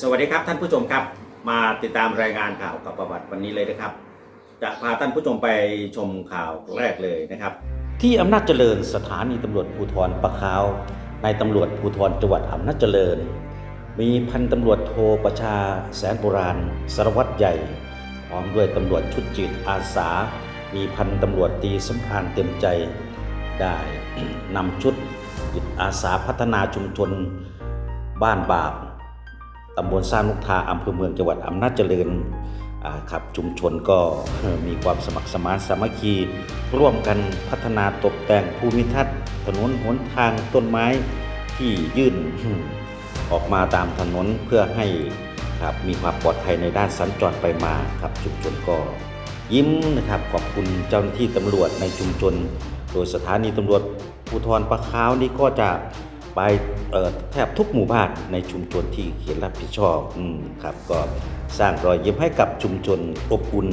สวัสดีครับท่านผู้ชมครับมาติดตามรายงานข่าวกับประวัติวันนี้เลยนะครับ จะพาท่านผู้ชมไปชมข่าวแรกเลยนะครับ ที่อำนาจเจริญสถานีตำรวจภูธรปะขาวในตำรวจภูธรจังหวัดอำนาจเจริญ มีพันตำรวจโทประชาแสนโบราณสารวัตรใหญ่พร้อมด้วยตำรวจชุดจิตอาสา มีพันตำรวจตีสำอานเต็มใจ ได้นำชุดจิตอาสาพัฒนาชุมชน บ้านบาป ตำบลสร้างลูกทาอำเภอเมืองจังหวัดอำนาจเจริญครับชุมชนก็มีความสมัครสมานสามัคคี ร่วมกันพัฒนาตกแต่งภูมิทัศน์ ถนนหนทางต้นไม้ที่ยื่นออกมาตามถนนเพื่อให้ครับมีความปลอดภัยในด้านสัญจรไปมาครับชุมชนก็ยิ้มนะครับขอบคุณเจ้าหน้าที่ตำรวจในชุมชน โดยสถานีตำรวจภูธรปะขาวนี้ก็จะ ไปแทบทุกหมู่บ้านในชุมชนที่เขียนรับผิดชอบอครับ ก็สร้างรอยยิ้มให้กับชุมชนอบอุ่น